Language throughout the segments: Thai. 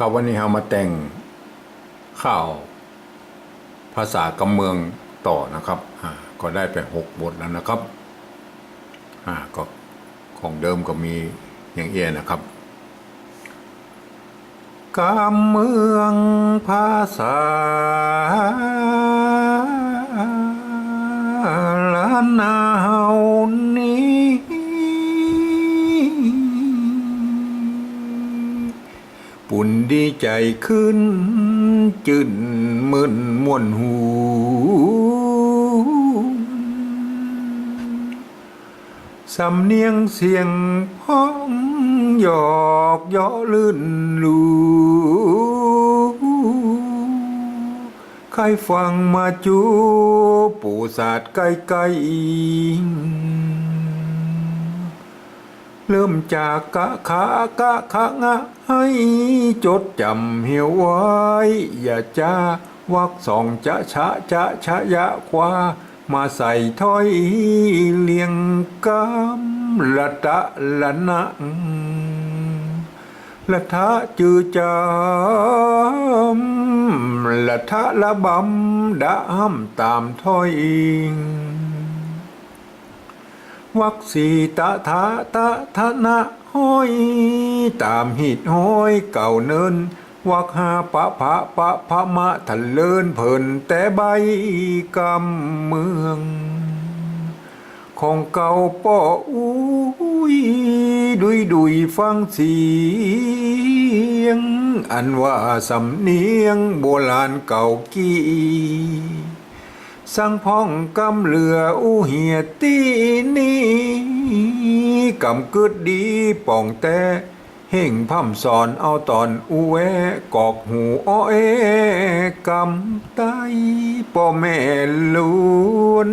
ครับวันนี้เรามาแต่งข่าวภาษากำเมืองต่อนะครับอ่าก็ได้ไปหกบทแล้วนะครับอ่าก็ของเดิมก็มีอย่างเอียนะครับกำเมืองภาษาล้านนาเฮา ปุ่นดีใจขึ้น จืนมึนม่วนหู สำเนียงเสียงพ้องหยอกย่อลื่นลูใครฟังมาจูปูศาสตร์ใกล้ๆ เริ่มจากกะขากะขะงะให้จดจำเหี่ยวไว้ อย่าจ้าวักสองจะชะจะชะยะความาใส่ถ้อยเลียงกำละตะละนะละทะจือจำละทะละบำดะห้ำตามถ้อย วักสีตะทะตะทะนะห้อย ตามหิดห้อยเก่าเนิน วักหาปะพะปะพะมะทะเลินเพิ่นแต่ใบกำเมือง ของเก่าป้ออุ้ยดุยดุยฟังเสียง อันว่าสำเนียงโบราณเก่ากี้ สังพ้องกำเหลืออูเหียตีนี้กำกึดดีป่องแต่เฮ่งพ่ำสอนเอาตอนอูแวกอกหูอ้อเอกำไตป่อแม่ล้วน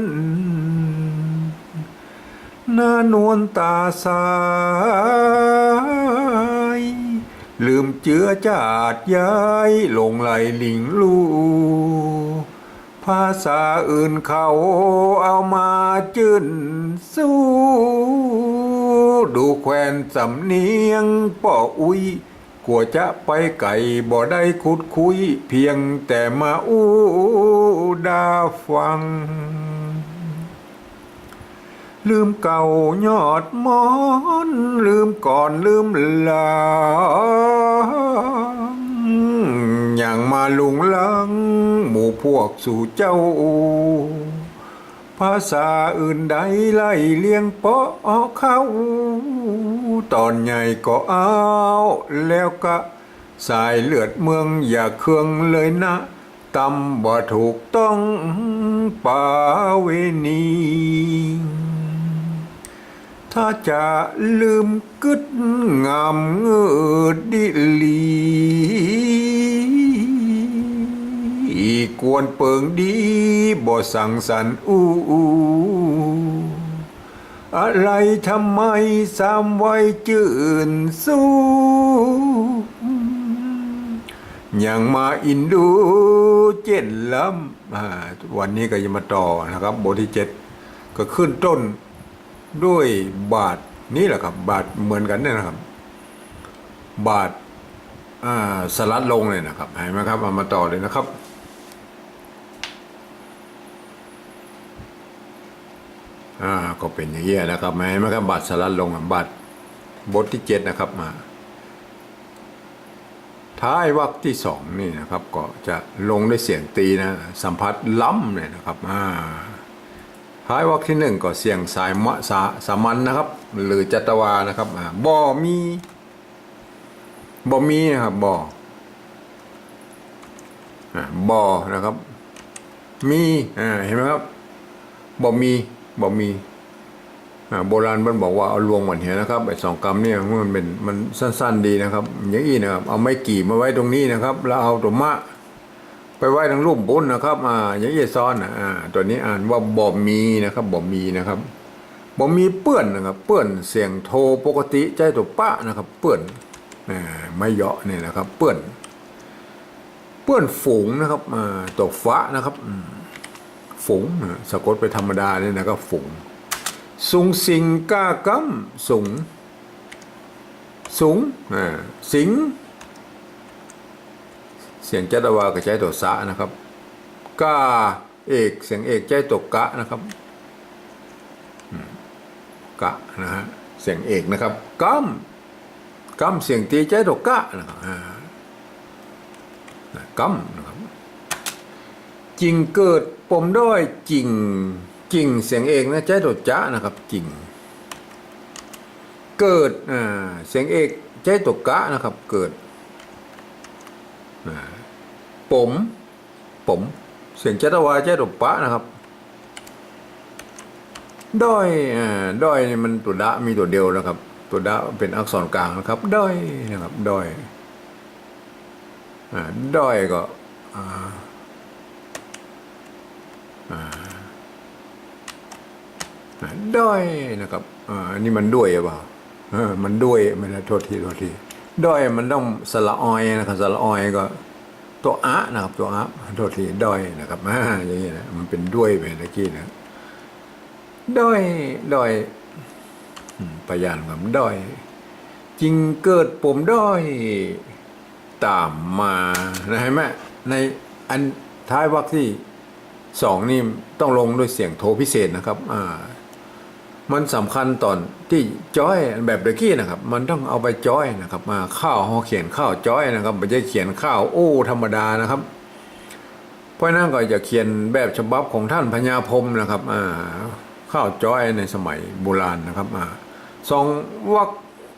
หน้านวลตาสาย ลืมเจือจาดย้ายลงไหลหลิงลู ภาษาอื่นเขาเอามาจืนสู้ ดูแควนสำเนียงป่ออุ้ยกลัวจะไปไก่บ่ได้คุดคุย เพียงแต่มาอู้ดาฟัง ลืมเก่ายอดมอน ลืมก่อนลืมลัง อย่างมาลุงลัง หมู่พวกสู่เจ้า ภาษาอื่นใดไล่เลี้ยงเปาะเข้า ตอนใหญ่ก็เอาแล้วก็สายเลือดเมืองอย่าเครื่องเลยนะตำบ่ถูกต้องปาเวณี ถ้าจะลืมกึดงามเงืดดิลี อีกวนเปิงดีบ่สั่งสรรค์อู้อะไรทำไมสามไว้จื่นสู้ยังมาอินดูเจ็ดลำวันนี้ก็จะมาต่อนะครับบทที่เจ็ดก็ขึ้นต้นด้วยบาทนี่แหละครับ บาทเหมือนกันเนี่ยนะครับ บาทสลัดลงเลยนะครับเห็นไหมครับเอามาต่อเลยนะครับ อ่าก็เป็นอย่างเงี้ยนะครับเห็นไหมครับบาทสลัดลงอะบาทบทที่เจ็ดนะครับมา ท้ายวรรคที่สองนี่นะครับ ก็จะลงด้วยเสียงตีนะ สัมผัสล้ำเนี่ยนะครับอ่าท้ายวรรคที่หนึ่งก็เสียงสายมะสาสามัญนะครับ หรือจัตวานะครับอ่าบ่มีบ่มีนะครับบ่อ่าบ่นะครับ มีอ่าเห็นไหมครับบ่มี บ่มีโบราณมันบอกว่าเอาลวงหวันเหียนะครับไอ้สองกรรมเนี่ยมันเป็นมันสั้น ๆ ดีนะครับ อย่างนี้นะครับ เอาไม้กี่มาไว้ตรงนี้นะครับ แล้วเอาตัวมะไปไว้ทางรูปบนนะครับอ่าอย่างนี้ซ้อนอะอ่าตัวนี้อ่านว่าบ่มีนะครับบ่มีนะครับบ่มีเปื้อนนะครับเปื้อนเสียงโทปกติใจตัวปะนะครับ เปื้อนอ่าไม่เหาะเนี่ยนะครับ เปื้อน เปื้อนฝูงนะครับอ่าตัวฟ้านะครับอืม ฝูงสะกดไปธรรมดาเนี่ยนะครับฝูงสุงสิงก้ากำสุงสุงสิง เสียงจัตวาก็ใช้ตัวสะนะครับกาเอกเสียงเอกใช้ตัวกะนะครับกะนะฮะเสียงเอกนะครับกัมกัมเสียงตีใช้ตัวกะนะครับกัมนะ จริงเกิดปมด้อยจริงจริงเสียงเอกนะใช้ตัวจะนะครับจริง เกิดอ่าเสียงเอกใช้ตัวกะนะครับ เกิดผมผมเสียงจัตวาใช้ตัวปะนะครับด้อยอ่าด้อยมันตัวดะมีตัวเดียวนะครับ ตัวดะเป็นอักษรกลางนะครับด้อยนะครับด้อยอ่าด้อยก็อ่า ด้อยนะครับอันนี้มันด้วยเปล่ามันด้วยไม่ได้โทษทีโทษทีด้อยมันต้องสละออยนะครับสละออยก็ ตัวอะนะครับ ตัวอะโทษทีด้อยนะครับอ่าอย่างนี้นะมันเป็นด้วยไปตะกี้นะด้อยด้อยอืมพยานคำด้อย จริงเกิดผมด้อยตามมานะเห็นไหมในอันท้ายวรรคที่ สองนี่ต้องลงด้วยเสียงโทพิเศษนะครับอ่ามันสำคัญตอนที่จ้อยแบบเดกี้นะครับ มันต้องเอาไปจ้อยนะครับมาข้าวเขาเขียนข้าวจ้อยนะครับไม่ใช่เขียนข้าวโอ้ธรรมดานะครับเพราะนั้นก็จะเขียนแบบฉบับของท่านพญาพรมนะครับอ่าข้าวจ้อยในสมัยโบราณนะครับอ่าสองวรรค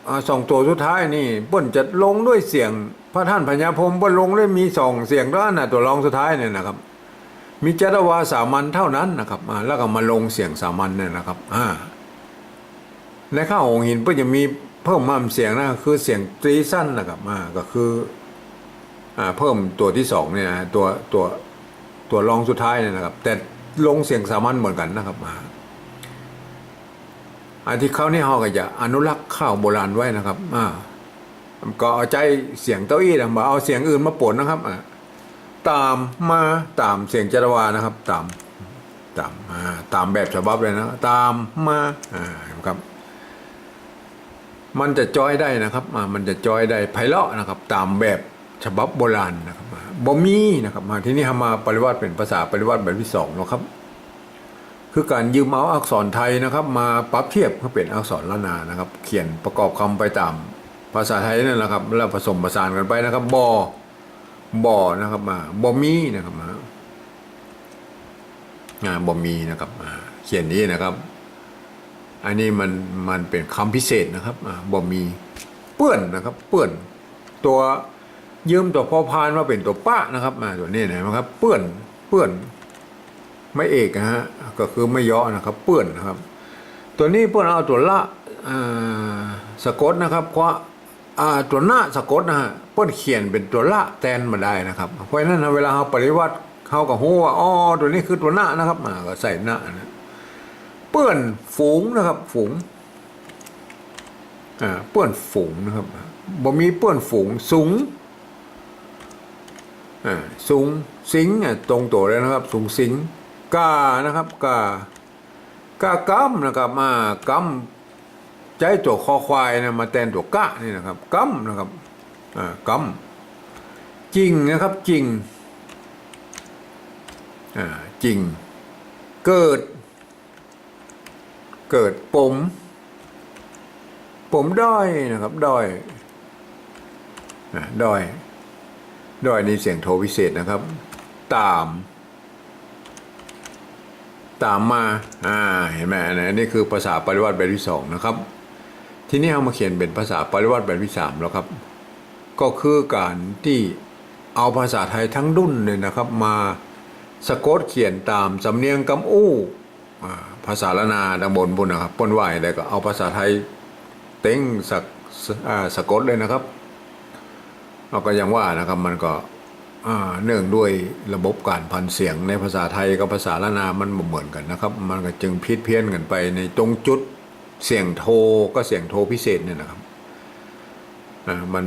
อ่าสองตัวสุดท้ายนี่เปิ้นจะลงด้วยเสียงพระท่านพญาพรมเปิ้นลงด้วยมีสองเสียงด้านนะตัวรองสุดท้ายเนี่ยนะครับ มีจตวาสามัญเท่านั้นนะครับอ่าแล้วก็มาลงเสียงสามัญเนี่ยนะครับอ่าในข้าวองหินเพื่อจะมีเพิ่มมั่มเสียงนะคือเสียงตรีสั้นนะครับอ่าก็คืออ่าเพิ่มตัวที่สองเนี่ยนะตัวตัวตัวรองสุดท้ายเนี่ยนะครับ แต่ลงเสียงสามัญเหมือนกันนะครับอ่าอันที่เขานี่เขาก็จะอนุรักษ์ข้าวโบราณไว้นะครับอ่าก็เอาใจเสียงเต้าอี้นะมาเอาเสียงอื่นมาปนนะครับอ่า ตามมาตามเสียงจารวานะครับ ตามตามอ่าตามแบบฉบับเลยนะ ตามมาอ่าครับ มันจะจอยได้นะครับอ่ามันจะจอยได้ไพเราะนะครับ ตามแบบฉบับโบราณนะครับอ่าบ่มีนะครับ มาที่นี่ทำมาปริวัติเป็นภาษาปริวัติแบบที่สองแล้วครับ คือการยืมเอาอักษรไทยนะครับ มาปรับเทียบให้เป็นอักษรละนานะครับ เขียนประกอบคำไปตามภาษาไทยนั่นแหละครับ แล้วผสมผสานกันไปนะครับบอ บ่อนะครับมาบ่มีนะครับมาบ่มีนะครับอ่าเขียนนี้นะครับ อันนี้มันมันเป็นคำพิเศษนะครับบ่มีเปื้อนนะครับ เปื้อน ตัวยืมตัวพอพานมาเป็นตัวป้านะครับอ่าตัวนี้นะครับ เปื้อนเปื้อนไม่เอกนะฮะก็คือไม่ย่อนะครับ เปื้อนนะครับ ตัวนี้เปื้อนเอาตัวละสะกดนะครับเพราะอ่า ตัวหน้าสะกดนะฮะเปื้อนเขียนเป็นตัวละแทนมาได้นะครับ เพราะฉะนั้นเวลาเราปฏิวัติเขาก็หูว่าอ๋อตัวนี้คือตัวหน้านะครับอ่าก็ใส่หน้านะเปื้อนฝูงนะครับฝูงอ่าเปื้อนฝูงนะครับบ่มีเปื้อนฝูงสูงอ่าสูงสิงอะตรงตัวเลยนะครับ สูงสิงกานะครับกากากำนะครับมากำ ใจตัวคอควายนะมาแทนตัวกะนี่นะครับกำนะครับอ่ากำจริงนะครับจริงอ่าจริง เกิด เกิดปมปมด้อยนะครับด้อยด้อยด้อยในเสียงโทวิเศษนะครับ ตาม ตามมา อ่า เห็นไหมอันนี้คือภาษาปริวัติแบบที่สองนะครับ ทีนี้เอามาเขียนเป็นภาษาปริวัติแบบที่สามแล้วครับ ก็คือการที่เอาภาษาไทยทั้งดุนเลยนะครับ มาสะกดเขียนตามสำเนียงกำอู้อ่ภาษาละนาดังบนบุญนะครับปนไหวแล้วก็เอาภาษาไทยเต็งสักสะกดเลยนะครับเราก็ยังว่านะครับมันก็เนื่องด้วยระบบการพันเสียงในภาษาไทยกับภาษาละนามันบ่เหมือนกันนะครับ มันก็จึงพิดเพี้ยนกันไปในตรงจุด เสียงโทก็เสียงโทพิเศษเนี่ยนะครับอ่ามัน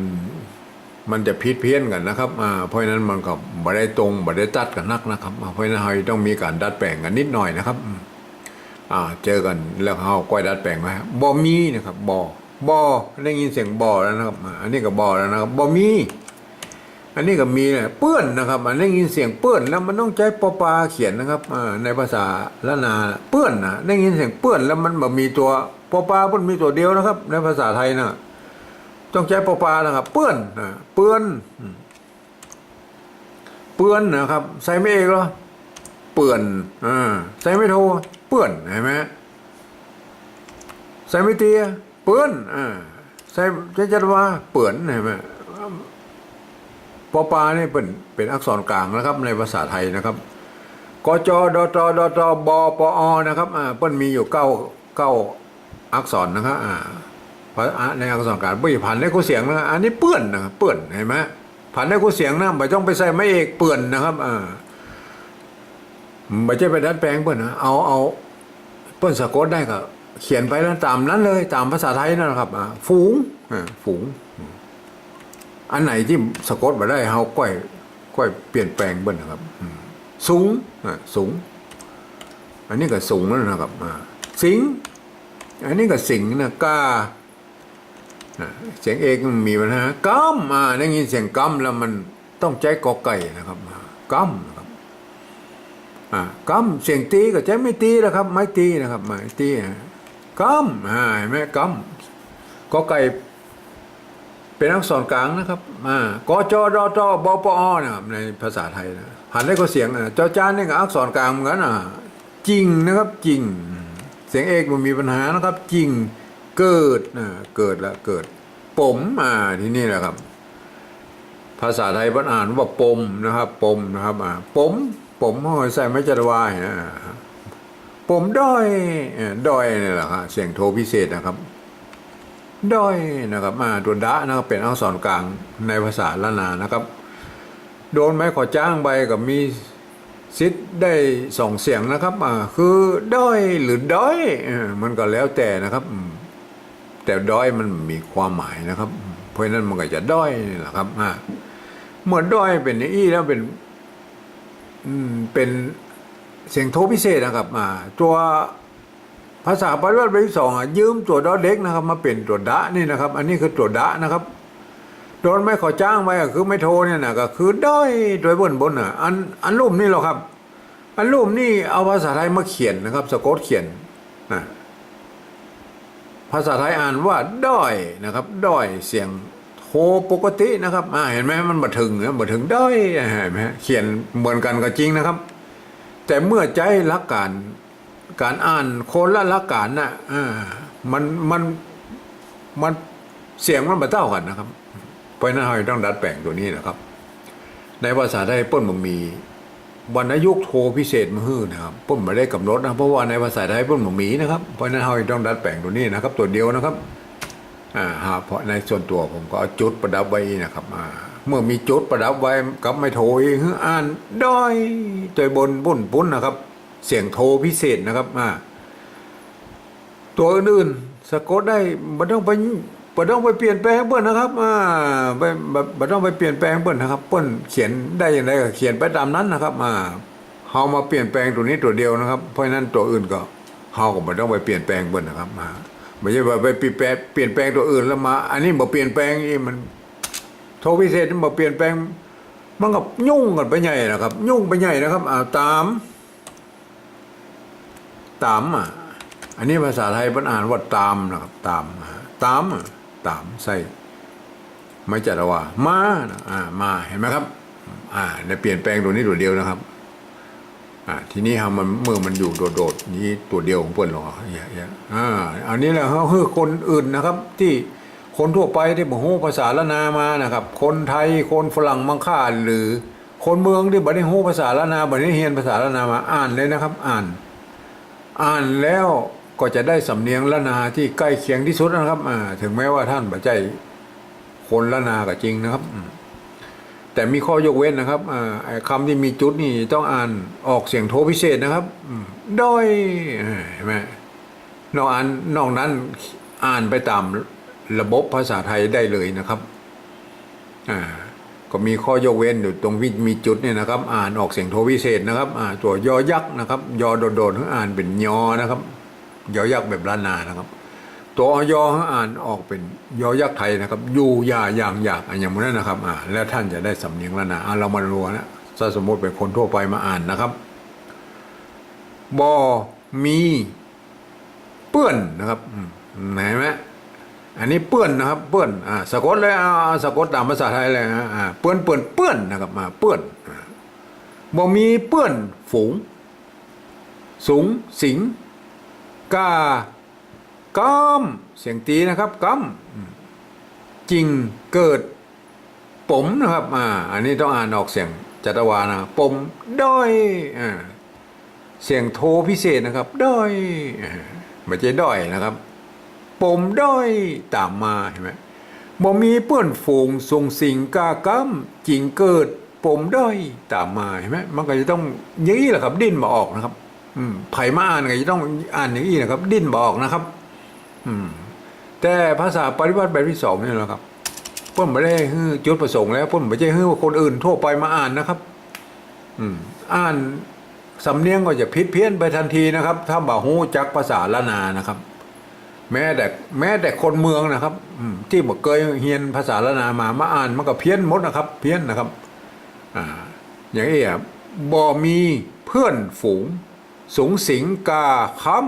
มันจะพิดเพี้ยนกันนะครับอ่าเพราะนั้นมันก็บ่ได้ตรงบ่ได้ตัดกันนักนะครับ เพราะนั้นเราต้องมีการดัดแปลงกันนิดหน่อยนะครับอ่าเจอกันแล้วเขาก้อยดัดแปลงไว้บอมีนะครับบอบอได้ยินเสียงบอแล้วนะครับ อันนี้ก็บอแล้วนะครับบอมี อันนี้ก็มีเนี่ยเปื้อนนะครับอันได้ยินเสียงเปื้อนแล้วมันต้องใช้ปอปลาเขียนนะครับในภาษาละนาเปื้อนนะได้ยินเสียงเปื้อนแล้วมันแบบมีตัวปอปลามันมีตัวเดียวนะครับ ในภาษาไทยนะต้องใช้ปอปลานะครับ เปื้อนนะเปื้อนเปื้อนนะครับ ใส่ไม่เอกหรอเปื้อนอ่าใส่ไม่โทเปื้อนเห็นไหมใส่ไม่เตียเปื้อนอ่าใส่ใช้จัดว่าเปื้อนเห็นไหม ปอปลานี่เป็นเป็นอักษรกลางนะครับ ในภาษาไทยนะครับกจดตดตบปอนะครับอ่าเปิ้นมีอยู่เก้าเก้าอักษรนะครับอ่าในอักษรกลางไม่ผ่านได้กูเสียงนะอันนี้เปื้อนนะเปื้อนเห็นไหมผ่านได้กูเสียงนะไม่ต้องไปใส่ไม่เอกเปื้อนนะครับอ่าไม่ใช่ไปดัดแปลงเปิ้นนะเอาเอาเปิ้นสะกดได้ก็เขียนไปแล้วตามนั้นเลยตามภาษาไทยนั่นแหละครับอ่าฝูงอ่าฝูง อันไหนที่สะกดมาได้เฮาก้อยก้อยเปลี่ยนแปลงเบิ้ลนะครับสูงอะสูง อันนี้ก็สูงแล้วนะครับสิง อันนี้ก็สิงนะกาอะเสียงเอกมันมีปัญหากัมอ่าได้ยินเสียงกัมแล้วมันต้องใจกอไก่นะครับกัมนะครับอ่ากัมเสียงตีก็ใจไม่ตีนะครับ ไม่ตีนะครับไม่ตีกัมอ่าไหมกัมกอไก่ เป็นอักษรกลางนะครับอ่ากจดตบปอนะครับในภาษาไทยนะหันได้ก็เสียงอะจอจานนี่ก็อักษรกลางเหมือนกันอะจริงนะครับจริง เสียงเอกมันมีปัญหานะครับ จริงเกิดอ่าเกิดละเกิดปมอ่าที่นี่แหละครับ ภาษาไทยบ้านอ่านว่าปมนะครับ ปมนะครับอ่าปมปมห้อยใส่ไม่จัดวายนะปมด้อยอ่าด้อยนี่แหละครับเสียงโทพิเศษนะครับ ด้อยนะครับมาตัวดะนะครับเป็นอักษรกลางในภาษาละนานะครับ โดนไม้ขอจ้างใบกับมีสิทธิ์ได้สองเสียงนะครับอ่าคือด้อยหรือด้อยมันก็แล้วแต่นะครับ แต่ด้อยมันมีความหมายนะครับ เพราะฉะนั้นมันก็จะด้อยนี่แหละครับอ่าเมื่อด้อยเป็นอี้แล้วเป็นอืมเป็นเสียงโทพิเศษนะครับอ่าตัว ภาษาปริวัติใบที่สองอะยืมตัวดอเด็กนะครับ มาเป็นตัวดะนี่นะครับ อันนี้คือตัวดะนะครับโดนไม่ขอจ้างไปก็คือไม่โทรเนี่ยนะก็คือด้อยโดยบนบนอะอันอันรูปนี่หรอครับ อันรูปนี่เอาภาษาไทยมาเขียนนะครับสะกดเขียนนะภาษาไทยอ่านว่าด้อยนะครับด้อยเสียงโทปกตินะครับอ่าเห็นไหมมันมาถึงนะมาถึงด้อยเห็นไหมเขียนเหมือนกันก็จริงนะครับ แต่เมื่อใจรักการ การอ่านคนละละการน่ะอ่ามันมันมันเสียงมันมาเท่ากันนะครับ เพราะนั้นเราต้องดัดแปลงตัวนี้นะครับ ในภาษาไทยเปิ้นมันมีวรรณยุกโทพิเศษมือฮื้อนะครับเปิ้นไม่ได้กำหนดนะเพราะว่าในภาษาไทยเปิ้นมันมีนะครับเพราะนั้นเราต้องดัดแปลงตัวนี้นะครับ ตัวเดียวนะครับอ่าฮะเพราะในส่วนตัวผมก็เอาจุดประดับไว้นะครับอ่าเมื่อมีจุดประดับไว้กับไม่โทยอ่านด้อยตัวบนบุ่นปุ้นนะครับ เสียงโทพิเศษนะครับอ่าตัวอื่นๆสะกดได้ไม่ต้องไปไม่ต้องไปเปลี่ยนแปลงเปิ้นนะครับอ่าไม่ไม่ไม่ต้องไปเปลี่ยนแปลงเปิ้นนะครับเปิ้นเขียนได้อย่างไรก็เขียนไปตามนั้นนะครับอ่าเฮามาเปลี่ยนแปลงตัวนี้ตัวเดียวนะครับเพราะฉะนั้นตัวอื่นก็เฮาก็ไม่ต้องไปเปลี่ยนแปลงเปิ้นนะครับอ่าไม่ใช่ว่าไปเปลี่ยนแปลงเปลี่ยนแปลงตัวอื่นแล้วมา อันนี้บ่เปลี่ยนแปลงอีกมัน โทพิเศษมันบ่เปลี่ยนแปลง มันก็ยุ่งกันไปใหญ่นะครับ ยุ่งไปใหญ่นะครับอ่าตาม ตามอะอันนี้ภาษาไทยมันอ่านว่าตามนะครับตามตามตามใส่ไม่จัดว่ามานะอ่ามาเห็นไหมครับ อ่าในเปลี่ยนแปลงตัวนี้ตัวเดียวนะครับ อ่าทีนี้ฮะมันเมื่อมันอยู่โดดๆนี้ตัวเดียวของเพื่อนหรออย่าอย่าอ่าอันนี้แหละเขาคือคนอื่นนะครับ ที่คนทั่วไปที่บอกฮู้ภาษาละนามานะครับ คนไทยคนฝรั่งมังค่าหรือ คนเมืองที่บัดนี้ฮู้ภาษาละนาบัดนี้เรียนภาษาละนามาอ่านเลยนะครับ อ่าน อ่านแล้วก็จะได้สำเนียงละนาที่ใกล้เคียงที่สุดนะครับถึงแม้ว่าท่านบัจใจคนละนาก็จริงนะครับ แต่มีข้อยกเว้นนะครับคำที่มีจุดนี่ต้องอ่านออกเสียงโทพิเศษนะครับอืมด้อยเห็นไหมนอกอันนอกนั้นอ่านไปตามระบบภาษาไทยได้เลยนะครับ อ่า ก็มีข้อยกเว้นอยู่ตรงวิมีจุดเนี่ยนะครับ อ่านออกเสียงโทวิเศษนะครับอ่าตัวยอยักษ์นะครับยอโดดๆอ่านเป็นยอนะครับยอยักษ์แบบล้านนานะครับ ตัวอยออ่านออกเป็นยอยักษ์ไทยนะครับอยู่ยาอย่างอยากอันอย่างนั้นนะครับอ่าแล้วท่านจะได้สำเนียงล้วนะอ่าเรามาดูนะถ้าสมมติเป็นคนทั่วไปมาอ่านนะครับบอมี เปื้อนนะครับอืมเห็นไหม อันนี้เปื้อนนะครับเปื้อนอ่าสะกดเลยอ่าสะกดตามภาษาไทยเลยนะอ่าเปื้อนเปื้อนเปื้อนนะครับมาเปื้อนอ่าบ่มีเปื้อนฝูง สูงสิงกาก้มเสียงตีนะครับก้มจริงเกิดผมนะครับอ่าอันนี้ต้องอ่านออกเสียงจัตวานะปมด้อยอ่าเสียงโทพิเศษนะครับด้อยไม่ใช่ด้อยนะครับ ปมด้อยตามมาเห็นไหมบ่มีเปื้อนฝูงทรงสิงกาก้มจริงเกิดปมด้อยตามมาเห็นไหมมันก็จะต้องอย่างนี้แหละครับ ดิ้นมาออกนะครับ อืมไผ่มาอ่านก็จะต้องอ่านอย่างนี้นะครับ ดิ้นมาออกนะครับ อืม แต่ภาษาปฏิบัติแบบที่สองนี่แหละครับเพิ่นไม่ได้ฮื้อจุดประสงค์แล้วเพิ่นไม่ใช่ฮื้อว่าคนอื่นทั่วไปมาอ่านนะครับ อืม อ่านสำเนียงก็จะพิษเพี้ยนไปทันทีนะครับ ถ้าบ่าฮู้จักภาษาละนานะครับ แม้แต่แม้แต่คนเมืองนะครับที่บอกเคยเรียนภาษาละนามามาอ่านมันก็เพี้ยนหมดนะครับ เพี้ยนนะครับอ่าอย่างนี้อะบ่มีเพื่อนฝูง สูงสิงกาค้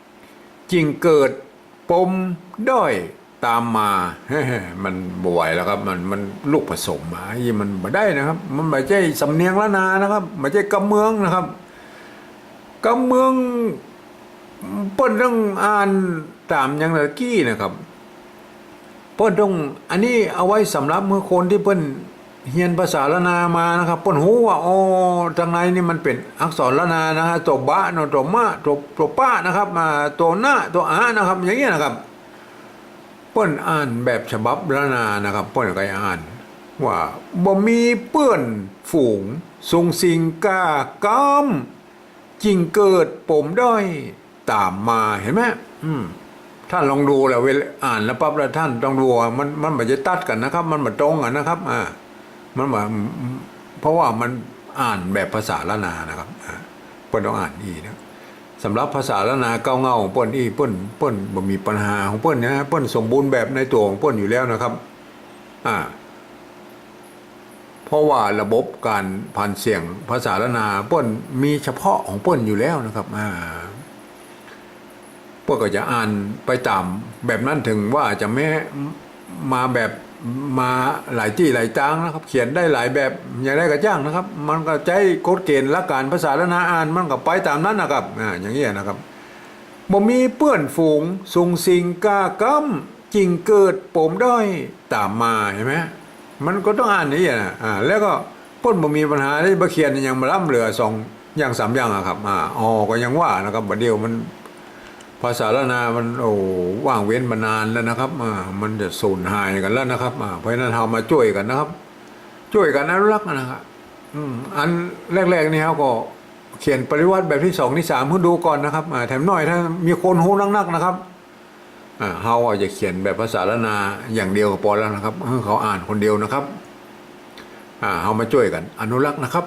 ำจิงเกิดปมด้อยตามมา มันบ่ไหวแล้วครับ มันมันลูกผสมมาที่มันบ่ได้นะครับ มันไม่ใช่สำเนียงละนานะครับไม่ใช่กำเมืองนะครับกำเมืองเปิ้นต้องอ่าน ตามอย่างตะกี้นะครับเปิ้นต้องอันนี้เอาไว้สำหรับเมื่อคนที่เปิ้นเรียนภาษาละนามานะครับเปิ้นฮู้ว่าอ๋อทางในนี่มันเป็นอักษรละนานะฮะตัวบะเนาะตัวมะตัวตัวป้านะครับมาตัวหน้าตัวอานะครับ อย่างเงี้ยนะครับเปิ้นอ่านแบบฉบับละนานะครับเปิ้นก็อ่าน ว่าบ่มีเปื้อนฝูงทรงสิงกากามจิงเกิดปมด้อยตามมาเห็นไหมอืม ท่านลองดูแหละเวลาอ่านแล้วปั๊บแล้วท่านต้องดูว่ามันมันมันจะตัดกันนะครับ มันมาตรงกันนะครับ อ่า มันมาเพราะว่ามันอ่านแบบภาษาละนานะครับอ่าเปิ้นต้องอ่านอีนะสำหรับภาษาละนาเก้าเงาของเปิ้นอีเปิ้นเปิ้นบ่มีปัญหาของเปิ้นนะเปิ้นสมบูรณ์แบบในตัวของเปิ้นอยู่แล้วนะครับ อ่า เพราะว่าระบบการผ่านเสียงภาษาละนาเปิ้นมีเฉพาะของเปิ้นอยู่แล้วนะครับ อ่า พวกก็จะอ่านไปตามแบบนั้นถึงว่าจะไม่มาแบบมาหลายที่หลายจางนะครับ เขียนได้หลายแบบอย่างได้ก็จ้างนะครับ มันก็ใจกฎเกณฑ์ลัการภาษาละนาอ่านมันก็ไปตามนั้นนะครับอ่าอย่างนี้ยนะครับบ่มีเปื้อนฝูงสุงสิงกากำจริงเกิดปมด้อยตามมาเห็นไหมมันก็ต้องอ่านอย่างนี้นะอ่าแล้วก็พ้นบ่มีปัญหาที่บะเขียนยังมาล่ำเหลือสองอย่างสามอย่างอะครับอ่าอ๋อก็ยังว่านะครับบัดเดียวมัน ภาษาละนา มันโอ้ว่างเว้นมานานแล้วนะครับมันจะสูญหายกันแล้วนะครับเพราะนั้นเรามาช่วยกันนะครับ ช่วยกันอนุรักษ์นะครับอันแรกๆนี่เขาก็เขียนปริวัติแบบที่สองที่สามเพื่อดูก่อนนะครับแถมหน่อยถ้ามีคนหูนักๆนะครับเขาอาจจะเขียนแบบภาษาละนาอย่างเดียวก็พอแล้วนะครับเขาอ่านคนเดียวนะครับเขามาช่วยกัน อนุรักษ์นะครับ